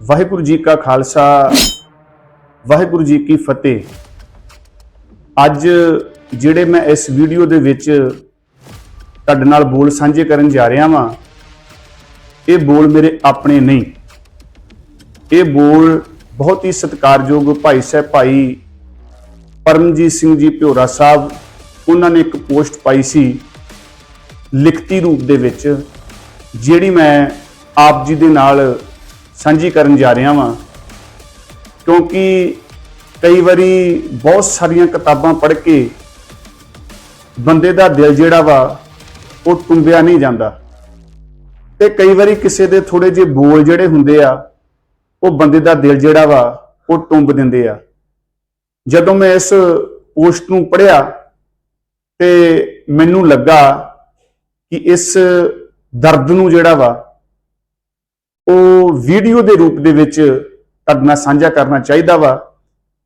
ਵਾਹਿਗੁਰੂ ਜੀ ਕਾ ਖਾਲਸਾ, ਵਾਹਿਗੁਰੂ ਜੀ ਕੀ ਫਤਿਹ। ਅੱਜ ਜਿਹੜੇ ਮੈਂ ਇਸ ਵੀਡੀਓ ਦੇ ਵਿੱਚ ਤੁਹਾਡੇ ਨਾਲ ਬੋਲ ਸਾਂਝੇ ਕਰਨ ਜਾ ਰਿਹਾ ਵਾਂ, ਇਹ ਬੋਲ ਮੇਰੇ ਆਪਣੇ ਨਹੀਂ। ਇਹ ਬੋਲ ਬਹੁਤ ਹੀ ਸਤਿਕਾਰਯੋਗ ਭਾਈ ਸਾਹਿਬ ਭਾਈ ਪਰਮਜੀਤ ਸਿੰਘ ਜੀ ਭਿਓਰਾ ਸਾਹਿਬ, ਉਹਨਾਂ ਨੇ ਇੱਕ ਪੋਸਟ ਪਾਈ ਸੀ ਲਿਖਤੀ ਰੂਪ ਦੇ ਵਿੱਚ, ਜਿਹੜੀ ਮੈਂ ਆਪ ਜੀ ਦੇ ਨਾਲ ਸਾਂਝੀ ਕਰਨ ਜਾ ਰਿਹਾ ਵਾਂ। ਕਿਉਂਕਿ ਕਈ ਵਾਰੀ ਬਹੁਤ ਸਾਰੀਆਂ ਕਿਤਾਬਾਂ ਪੜ੍ਹ ਕੇ ਬੰਦੇ ਦਾ ਦਿਲ ਜਿਹੜਾ ਵਾ, ਉਹ ਟੁੰਬਿਆ ਨਹੀਂ ਜਾਂਦਾ। ਤੇ ਕਈ ਵਾਰੀ ਕਿਸੇ ਦੇ ਥੋੜੇ ਜਿਹੇ ਬੋਲ ਜਿਹੜੇ ਹੁੰਦੇ ਆ, ਉਹ ਬੰਦੇ ਦਾ ਦਿਲ ਜਿਹੜਾ ਵਾ, ਉਹ ਟੁੰਬ ਦਿੰਦੇ ਆ। ਜਦੋਂ ਮੈਂ ਇਸ ਪੋਸਟ ਨੂੰ ਪੜ੍ਹਿਆ, ਤੇ ਮੈਨੂੰ ਲੱਗਾ ਕਿ ਇਸ ਦਰਦ ਨੂੰ ਜਿਹੜਾ ਵਾ ਉਹ ਵੀਡੀਓ ਦੇ ਰੂਪ ਦੇ ਵਿੱਚ ਤੁਹਾਡੇ ਨਾਲ ਸਾਂਝਾ ਕਰਨਾ ਚਾਹੀਦਾ ਵਾ।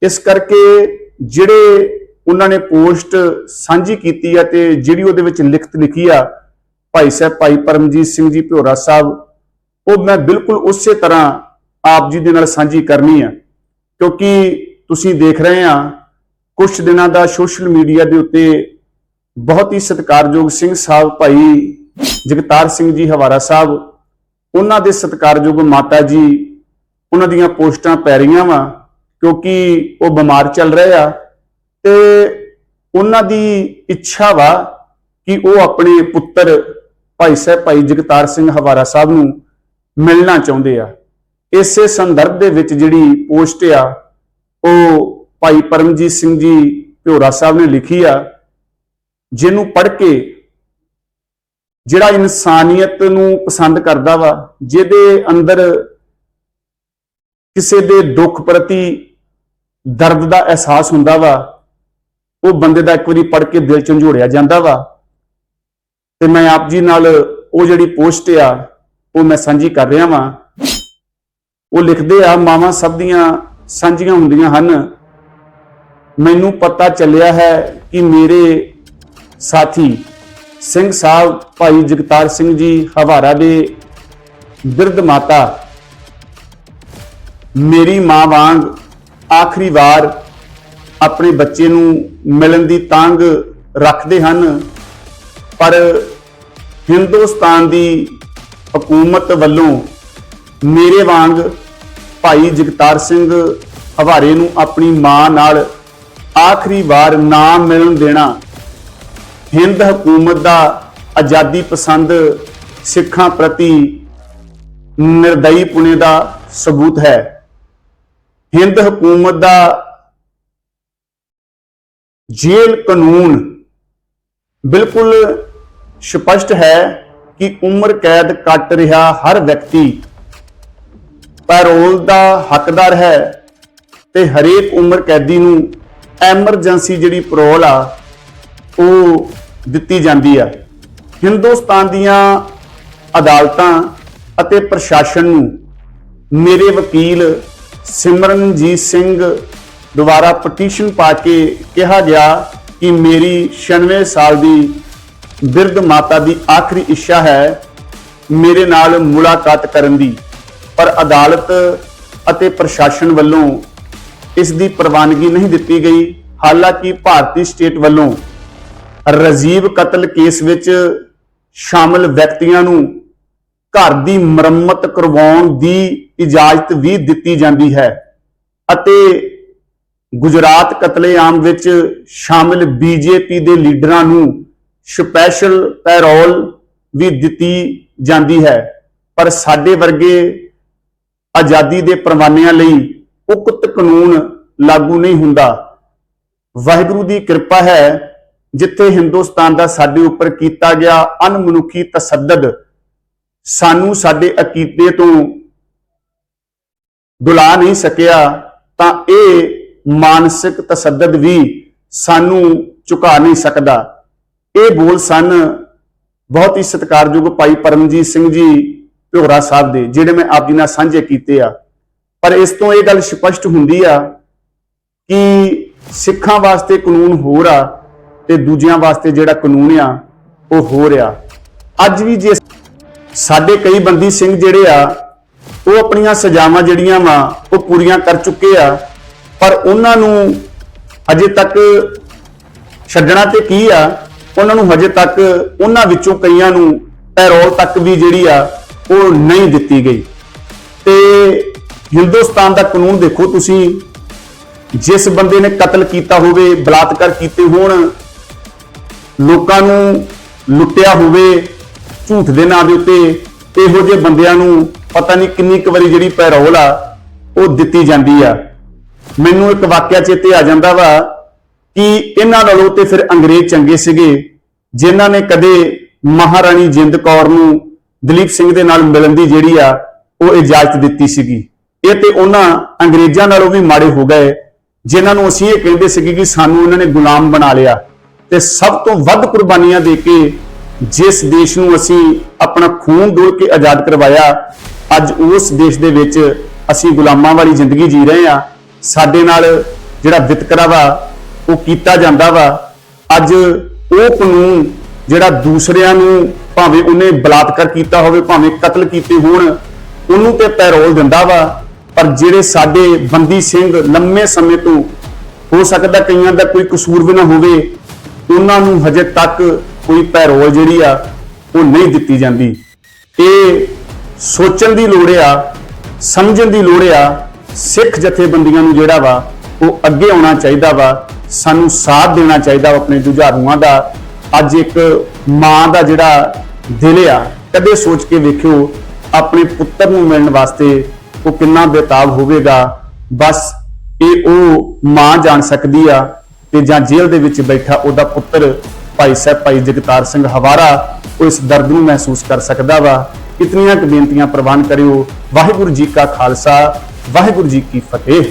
ਇਸ ਕਰਕੇ ਜਿਹੜੇ ਉਹਨਾਂ ਨੇ ਪੋਸਟ ਸਾਂਝੀ ਕੀਤੀ ਆ ਤੇ ਜਿਹੜੀ ਉਹਦੇ ਵਿੱਚ ਲਿਖਤ ਲਿਖੀ ਆ, ਭਾਈ ਸਾਹਿਬ, ਭਾਈ ਪਰਮਜੀਤ ਸਿੰਘ ਜੀ ਭਿਓਰਾ ਸਾਹਿਬ, ਉਹ ਮੈਂ ਬਿਲਕੁਲ ਉਸੇ ਤਰ੍ਹਾਂ ਆਪ ਜੀ ਦੇ ਨਾਲ ਸਾਂਝੀ ਕਰਨੀ ਆ। ਕਿਉਂਕਿ ਤੁਸੀਂ ਦੇਖ ਰਹੇ ਆ ਕੁਝ ਦਿਨਾਂ ਦਾ ਸੋਸ਼ਲ ਮੀਡੀਆ ਦੇ ਉੱਤੇ ਬਹੁਤ ਹੀ ਸਤਿਕਾਰਯੋਗ ਸਿੰਘ ਸਾਹਿਬ, ਭਾਈ ਜਗਤਾਰ ਸਿੰਘ ਜੀ ਹਵਾਰਾ ਸਾਹਿਬ ਉਹਨਾਂ ਦੇ ਸਤਿਕਾਰਯੋਗ ਮਾਤਾ ਜੀ ਉਹਨਾਂ ਦੀਆਂ ਪੋਸਟਾਂ ਪੈ ਰਹੀਆਂ ਵਾ, ਕਿਉਂਕਿ ਉਹ ਬਿਮਾਰ ਚੱਲ ਰਹੇ ਆ ਤੇ ਉਹਨਾਂ ਦੀ ਇੱਛਾ ਵਾ ਕਿ ਉਹ ਆਪਣੇ ਪੁੱਤਰ ਭਾਈ ਸਾਹਿਬ ਭਾਈ ਜਗਤਾਰ ਸਿੰਘ ਹਵਾਰਾ ਸਾਹਿਬ ਨੂੰ ਮਿਲਣਾ ਚਾਹੁੰਦੇ ਆ। ਇਸੇ ਸੰਦਰਭ ਦੇ ਵਿੱਚ ਜਿਹੜੀ ਪੋਸਟ ਆ, ਉਹ ਭਾਈ ਪਰਮਜੀਤ ਸਿੰਘ ਜੀ ਭਿਓਰਾ ਸਾਹਿਬ ਨੇ ਲਿਖੀ ਆ, ਜਿਹਨੂੰ ਪੜ੍ਹ ਕੇ ਜਿਹੜਾ ਇਨਸਾਨੀਅਤ ਨੂੰ ਪਸੰਦ ਕਰਦਾ ਵਾ, ਜਿਹਦੇ ਅੰਦਰ ਕਿਸੇ ਦੇ ਦੁੱਖ ਪ੍ਰਤੀ ਦਰਦ ਦਾ ਅਹਿਸਾਸ ਹੁੰਦਾ ਵਾ, ਉਹ ਬੰਦੇ ਦਾ ਇੱਕ ਵਾਰੀ ਪੜ੍ਹ ਕੇ ਦਿਲ ਝੰਜੋੜਿਆ ਜਾਂਦਾ ਵਾ। ਤੇ ਮੈਂ ਆਪ ਜੀ ਨਾਲ ਉਹ ਜਿਹੜੀ ਪੋਸਟ ਆ, ਉਹ ਮੈਂ ਸਾਂਝੀ ਕਰ ਰਿਹਾ ਵਾਂ। ਉਹ ਲਿਖਦੇ ਆ, ਮਾਵਾਂ ਸਭ ਦੀਆਂ ਸਾਂਝੀਆਂ ਹੁੰਦੀਆਂ ਹਨ। ਮੈਨੂੰ ਪਤਾ ਚੱਲਿਆ ਹੈ ਕਿ ਮੇਰੇ ਸਾਥੀ ਸਿੰਘ ਸਾਹਿਬ, ਭਾਈ ਜਗਤਾਰ ਸਿੰਘ ਜੀ, ਹਵਾਰਾ ਦੇ ਬਿਰਧ ਮਾਤਾ, ਮੇਰੀ ਮਾਂ ਵਾਂਗ ਆਖਰੀ ਵਾਰ ਆਪਣੇ ਬੱਚੇ ਨੂੰ ਮਿਲਣ ਦੀ ਤਾਂਗ ਰੱਖਦੇ ਹਨ, ਪਰ ਹਿੰਦੁਸਤਾਨ ਦੀ ਹਕੂਮਤ ਵੱਲੋਂ ਮੇਰੇ ਵਾਂਗ ਭਾਈ ਜਗਤਾਰ ਸਿੰਘ ਹਵਾਰੇ ਨੂੰ ਆਪਣੀ ਮਾਂ ਨਾਲ ਆਖਰੀ ਵਾਰ ਨਾ ਮਿਲਣ ਦੇਣਾ ਹਿੰਦ ਹਕੂਮਤ ਦਾ ਆਜ਼ਾਦੀ ਪਸੰਦ ਸਿੱਖਾਂ ਪ੍ਰਤੀ ਨਿਰਦਈ ਪੁਣੇ ਦਾ ਸਬੂਤ ਹੈ। ਹਿੰਦ ਹਕੂਮਤ ਦਾ ਜੇਲ ਕਾਨੂੰਨ ਬਿਲਕੁਲ ਸਪਸ਼ਟ ਹੈ ਕਿ ਉਮਰ ਕੈਦ ਕੱਟ ਰਿਹਾ ਹਰ ਵਿਅਕਤੀ। ਪੈਰੋਲ ਦਾ ਹੱਕਦਾਰ ਹੈ ਤੇ ਹਰੇਕ ਉਮਰ ਕੈਦੀ ਨੂੰ ਐਮਰਜੈਂਸੀ ਜਿਹੜੀ ਪੈਰੋਲ ਆ, ਉਹ ਦਿੱਤੀ ਜਾਂਦੀ ਆ। ਹਿੰਦੁਸਤਾਨ ਦੀਆਂ ਅਦਾਲਤਾਂ ਅਤੇ ਪ੍ਰਸ਼ਾਸਨ ਨੂੰ ਮੇਰੇ ਵਕੀਲ ਸਿਮਰਨਜੀਤ ਸਿੰਘ ਦੁਆਰਾ ਪਟੀਸ਼ਨ ਪਾ ਕੇ ਕਿਹਾ ਗਿਆ ਕਿ ਮੇਰੀ 96 ਸਾਲ ਦੀ ਬਿਰਧ ਮਾਤਾ ਦੀ ਆਖਰੀ ਇੱਛਾ ਹੈ ਮੇਰੇ ਨਾਲ ਮੁਲਾਕਾਤ ਕਰਨ ਦੀ। ਪਰ ਅਦਾਲਤ ਅਤੇ ਪ੍ਰਸ਼ਾਸਨ ਵੱਲੋਂ ਇਸ ਦੀ ਪ੍ਰਵਾਨਗੀ ਨਹੀਂ ਦਿੱਤੀ ਗਈ। ਹਾਲਾਂਕਿ ਭਾਰਤੀ ਸਟੇਟ ਵੱਲੋਂ ਰਜੀਵ ਕਤਲ ਕੇਸ ਵਿੱਚ ਸ਼ਾਮਲ ਵਿਅਕਤੀਆਂ ਨੂੰ ਘਰ ਦੀ ਮੁਰੰਮਤ ਕਰਵਾਉਣ ਦੀ ਇਜਾਜ਼ਤ ਵੀ ਦਿੱਤੀ ਜਾਂਦੀ ਹੈ ਅਤੇ ਗੁਜਰਾਤ ਕਤਲੇਆਮ ਵਿੱਚ ਸ਼ਾਮਲ ਬੀਜੇਪੀ ਦੇ ਲੀਡਰਾਂ ਨੂੰ ਸਪੈਸ਼ਲ ਪੈਰੋਲ ਵੀ ਦਿੱਤੀ ਜਾਂਦੀ ਹੈ। ਪਰ ਸਾਡੇ ਵਰਗੇ ਆਜ਼ਾਦੀ ਦੇ ਪ੍ਰਵਾਨਿਆਂ ਲਈ ਉਕਤ ਕਾਨੂੰਨ ਲਾਗੂ ਨਹੀਂ ਹੁੰਦਾ। ਵਾਹਿਗੁਰੂ ਦੀ ਕਿਰਪਾ ਹੈ ਜਿੱਥੇ ਹਿੰਦੁਸਤਾਨ ਦਾ ਸਾਡੇ ਉੱਪਰ ਕੀਤਾ ਗਿਆ ਅਨਮਨੁੱਖੀ ਤਸੱਦਦ, ਸਾਨੂੰ ਸਾਡੇ ਅਕੀਦੇ ਤੋਂ ਦੁਲਾ ਨਹੀਂ ਸਕਿਆ, ਤਾਂ ਇਹ ਮਾਨਸਿਕ ਤਸੱਦਦ ਵੀ ਸਾਨੂੰ ਝੁਕਾ ਨਹੀਂ ਸਕਦਾ। ਇਹ ਬੋਲ ਸਨ ਬਹੁਤ ਹੀ ਸਤਿਕਾਰਯੋਗ ਭਾਈ ਪਰਮਜੀਤ ਸਿੰਘ ਜੀ ਭਿਓਰਾ ਸਾਹਿਬ ਦੇ, ਜਿਹੜੇ ਮੈਂ ਆਪ ਜੀ ਨਾਲ ਸਾਂਝੇ ਕੀਤੇ ਆ। ਪਰ ਇਸ ਤੋਂ ਇਹ ਗੱਲ ਸਪਸ਼ਟ ਹੁੰਦੀ ਆ ਕਿ ਸਿੱਖਾਂ ਵਾਸਤੇ ਕਾਨੂੰਨ ਹੋਰ ਆ। ਤੇ ਦੂਜਿਆਂ ਵਾਸਤੇ ਜਿਹੜਾ ਕਾਨੂੰਨ ਆ, ਉਹ ਹੋ ਰਿਹਾ। ਅੱਜ ਵੀ ਜੇ ਸਾਡੇ ਕਈ ਬੰਦੀ ਸਿੰਘ ਜਿਹੜੇ ਆ, ਉਹ ਆਪਣੀਆਂ ਸਜ਼ਾਵਾਂ ਜਿਹੜੀਆਂ ਵਾ, ਉਹ ਪੂਰੀਆਂ ਕਰ ਚੁੱਕੇ ਆ। ਪਰ ਉਹਨਾਂ ਨੂੰ ਅਜੇ ਤੱਕ ਛੱਡਣਾ ਤੇ ਕੀ ਆ? ਉਹਨਾਂ ਨੂੰ ਹਜੇ ਤੱਕ ਉਹਨਾਂ ਵਿੱਚੋਂ ਕਈਆਂ ਨੂੰ ਪੈਰੋਲ ਤੱਕ ਵੀ ਜਿਹੜੀ ਆ, ਉਹ ਨਹੀਂ ਦਿੱਤੀ ਗਈ। ਤੇ ਹਿੰਦੁਸਤਾਨ ਦਾ ਕਾਨੂੰਨ ਦੇਖੋ ਤੁਸੀਂ, ਜਿਸ ਬੰਦੇ ਨੇ ਕਤਲ ਕੀਤਾ ਹੋਵੇ, ਬਲਾਤਕਾਰ ਕੀਤੇ ਹੋਣ ਲੋਕਾਂ ਨੂੰ ਲੁੱਟਿਆ ਹੋਵੇ ਝੂਠ ਦੇ ਨਾਂ ਦੇ ਉੱਤੇ, ਇਹੋ ਜਿਹੇ ਬੰਦਿਆਂ ਨੂੰ ਪਤਾ ਨਹੀਂ ਕਿੰਨੀ ਕੁ ਵਾਰੀ ਜਿਹੜੀ ਪੈਰੋਲ ਆ, ਉਹ ਦਿੱਤੀ ਜਾਂਦੀ ਆ। ਮੈਨੂੰ ਇੱਕ ਵਾਕਿਆ ਚੇਤੇ ਆ ਜਾਂਦਾ ਵਾ ਕਿ ਇਹਨਾਂ ਨਾਲੋਂ ਤੇ ਫਿਰ ਅੰਗਰੇਜ਼ ਚੰਗੇ ਸੀਗੇ, ਜਿਨ੍ਹਾਂ ਨੇ ਕਦੇ ਮਹਾਰਾਣੀ ਜਿੰਦ ਕੌਰ ਨੂੰ ਦਲੀਪ ਸਿੰਘ ਦੇ ਨਾਲ ਮਿਲਣ ਦੀ ਜਿਹੜੀ ਆ, ਉਹ ਇਜਾਜ਼ਤ ਦਿੱਤੀ ਸੀਗੀ। ਇਹ ਤੇ ਉਹਨਾਂ ਅੰਗਰੇਜ਼ਾਂ ਨਾਲੋਂ ਵੀ ਮਾੜੇ ਹੋ ਗਏ, ਜਿਨ੍ਹਾਂ ਨੂੰ ਅਸੀਂ ਇਹ ਕਹਿੰਦੇ ਸੀਗੇ ਕਿ ਸਾਨੂੰ ਇਹਨਾਂ ਨੇ ਗੁਲਾਮ ਬਣਾ ਲਿਆ। ਤੇ ਸਭ ਤੋਂ ਵੱਧ ਕੁਰਬਾਨੀਆਂ ਦੇ ਕੇ ਜਿਸ ਦੇਸ਼ ਨੂੰ ਅਸੀਂ ਆਪਣਾ ਖੂਨ ਡੋਲ ਕੇ ਆਜ਼ਾਦ ਕਰਵਾਇਆ, ਅੱਜ ਉਸ ਦੇਸ਼ ਦੇ ਵਿੱਚ ਅਸੀਂ ਗੁਲਾਮਾਂ ਵਾਲੀ ਜ਼ਿੰਦਗੀ ਜੀ ਰਹੇ ਆ ਸਾਡੇ ਨਾਲ ਜਿਹੜਾ ਵਿਤਕਰਾ ਵਾ, ਉਹ ਕੀਤਾ ਜਾਂਦਾ ਵਾ। ਅੱਜ ਉਹ ਕਾਨੂੰਨ ਜਿਹੜਾ ਦੂਸਰਿਆਂ ਨੂੰ ਭਾਵੇਂ ਉਹਨੇ ਬਲਾਤਕਾਰ ਕੀਤਾ ਹੋਵੇ, ਭਾਵੇਂ ਕਤਲ ਕੀਤੇ ਹੋਣ, ਉਹਨੂੰ ਤੇ ਪੈਰੋਲ ਦਿੰਦਾ ਵਾ। ਪਰ ਜਿਹੜੇ ਸਾਡੇ ਬੰਦੀ ਸਿੰਘ ਲੰਮੇ ਸਮੇਂ ਤੋਂ ਹੋ ਸਕਦਾ ਕਈਆਂ ਦਾ ਕੋਈ ਕਸੂਰ ਵੀ ਨਾ ਹੋਵੇ ਉਹਨਾਂ ਨੂੰ ਹਜੇ ਤੱਕ ਕੋਈ ਪੈਰੋਲ ਜਿਹੜੀ ਆ, ਉਹ ਨਹੀਂ ਦਿੱਤੀ ਜਾਂਦੀ। ਇਹ ਸੋਚਣ ਦੀ ਲੋੜ ਆ, ਸਮਝਣ ਦੀ ਲੋੜ ਆ, ਸਿੱਖ ਜਥੇਬੰਦੀਆਂ ਨੂੰ ਜਿਹੜਾ ਵਾ, ਉਹ ਅੱਗੇ ਆਉਣਾ ਚਾਹੀਦਾ ਵਾ, ਸਾਨੂੰ ਸਾਥ ਦੇਣਾ ਚਾਹੀਦਾ ਵਾ ਆਪਣੇ ਜੁਝਾਰੂਆਂ ਦਾ। ਅੱਜ ਇੱਕ ਮਾਂ ਦਾ ਜਿਹੜਾ ਦਿਲ ਆ, ਕਦੇ ਸੋਚ ਕੇ ਵੇਖਿਓ, ਆਪਣੇ ਪੁੱਤਰ ਨੂੰ ਮਿਲਣ ਵਾਸਤੇ ਉਹ ਕਿੰਨਾ ਬੇਤਾਬ ਹੋਵੇਗਾ। ਬਸ ਇਹ ਉਹ ਮਾਂ ਜਾਣ ਸਕਦੀ ਆ ਤੇ ਜਾਂ ਜੇਲ੍ਹ ਦੇ ਵਿੱਚ ਬੈਠਾ ਉਹਦਾ ਪੁੱਤਰ ਭਾਈ ਸਾਹਿਬ ਭਾਈ ਜਗਤਾਰ ਸਿੰਘ ਹਵਾਰਾ, ਉਹ ਇਸ ਦਰਦ ਨੂੰ ਮਹਿਸੂਸ ਕਰ ਸਕਦਾ ਵਾ। ਇਤਨੀਆਂ ਕੁ ਬੇਨਤੀਆਂ ਪ੍ਰਵਾਨ ਕਰਿਓ। ਵਾਹਿਗੁਰੂ ਜੀ ਕਾ ਖਾਲਸਾ, ਵਾਹਿਗੁਰੂ ਜੀ ਕੀ ਫਤਿਹ।